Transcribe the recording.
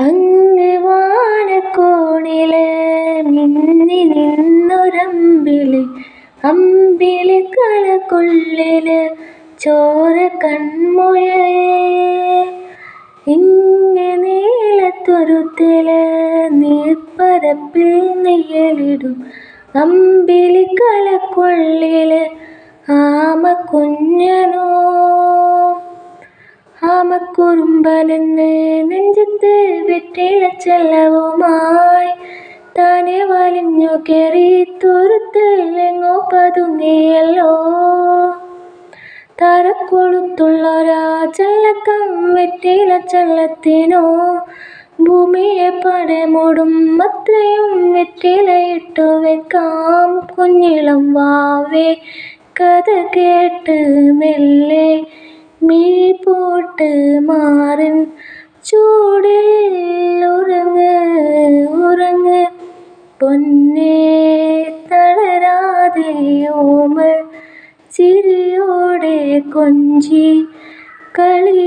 അങ്ങ് വാനക്കോണിൽ മിന്നി നിന്നൊരമ്പിളി അമ്പിളിക്കലക്കുള്ളിൽ ചോര കൺമുഴേ. ഇങ്ങ് നീലത്തുരുത്തിൽ നീർപ്പരപ്പിൽ നെയ്യലിടും ആമ ആമക്കുഞ്ഞനോ. ആമക്കുറുമ്പനെന്ന് വെറ്റിലച്ചെല്ലവുമായി താനെ വലിഞ്ഞു കയറി തുരുത്തിൽ എങ്ങോ പതുങ്ങിയല്ലോ. തരക്കൊളുത്തുള്ളൊരാ ചെല്ലക്കം വെറ്റിലച്ചെല്ലത്തിനോ ഭൂമിയെ പടമൂടും അത്രയും വെറ്റിലയിട്ടു വെക്കാം. കുഞ്ഞിളം വാവേ കഥ കേട്ട് മെല്ലെ മീ പോട്ട് മാറിൻ. ചൂടിൽ ചിരിയോടെ കൊഞ്ചി കളിയാടി